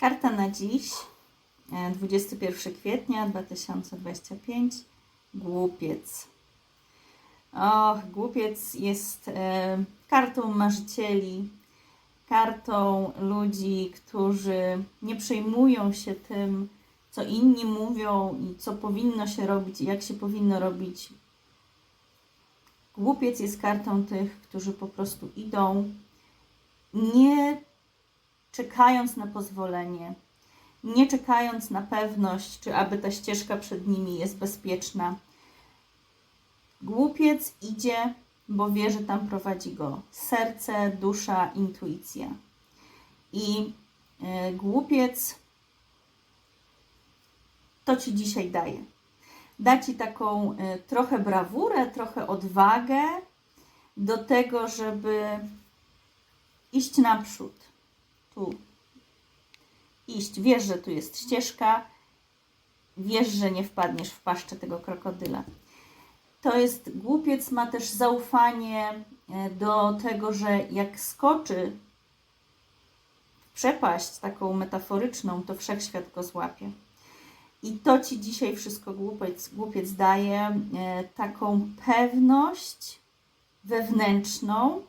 Karta na dziś, e, 21 kwietnia 2025. Głupiec. Och, głupiec jest e, kartą marzycieli, kartą ludzi, którzy nie przejmują się tym, co inni mówią i co powinno się robić i jak się powinno robić. Głupiec jest kartą tych, którzy po prostu idą, nie czekając na pozwolenie, nie czekając na pewność, czy aby ta ścieżka przed nimi jest bezpieczna. Głupiec idzie, bo wie, że tam prowadzi go serce, dusza, intuicja. I y, głupiec to ci dzisiaj daje. Da ci taką y, trochę brawurę, trochę odwagę do tego, żeby iść naprzód. Iść. Wiesz, że tu jest ścieżka. Wiesz, że nie wpadniesz w paszczę tego krokodyla. To jest głupiec, ma też zaufanie e, do tego, że jak skoczy w przepaść taką metaforyczną, to wszechświat go złapie. I to ci dzisiaj wszystko głupiec, głupiec daje, e, taką pewność wewnętrzną,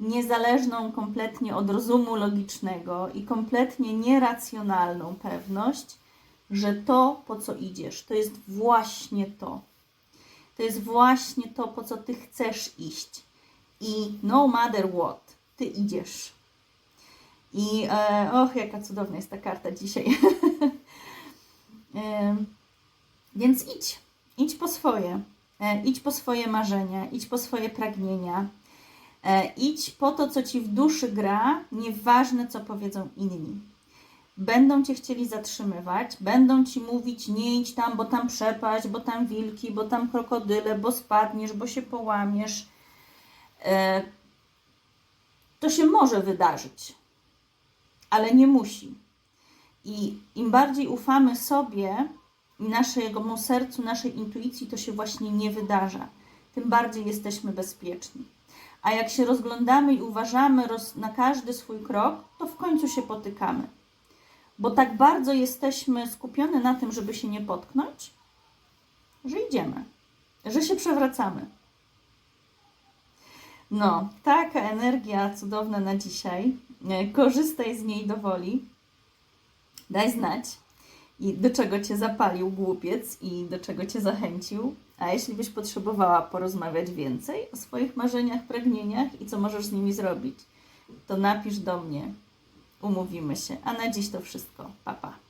niezależną kompletnie od rozumu logicznego i kompletnie nieracjonalną pewność, że to, po co idziesz, to jest właśnie to. To jest właśnie to, po co ty chcesz iść. I no matter what, ty idziesz. I e, och, jaka cudowna jest ta karta dzisiaj. e, więc idź, idź po swoje. E, idź po swoje marzenia, idź po swoje pragnienia. E, idź po to, co ci w duszy gra, nieważne co powiedzą inni. Będą cię chcieli zatrzymywać, będą ci mówić: nie idź tam, bo tam przepaść, bo tam wilki, bo tam krokodyle, bo spadniesz, bo się połamiesz. E, to się może wydarzyć, ale nie musi. I im bardziej ufamy sobie i naszemu sercu, naszej intuicji, to się właśnie nie wydarza, tym bardziej jesteśmy bezpieczni. A jak się rozglądamy i uważamy na każdy swój krok, to w końcu się potykamy. Bo tak bardzo jesteśmy skupione na tym, żeby się nie potknąć, że idziemy, że się przewracamy. No, taka energia cudowna na dzisiaj. E, Korzystaj z niej do woli. Daj znać, i do czego Cię zapalił głupiec i do czego Cię zachęcił. A jeśli byś potrzebowała porozmawiać więcej o swoich marzeniach, pragnieniach i co możesz z nimi zrobić, to napisz do mnie. Umówimy się. A na dziś to wszystko. Pa, pa.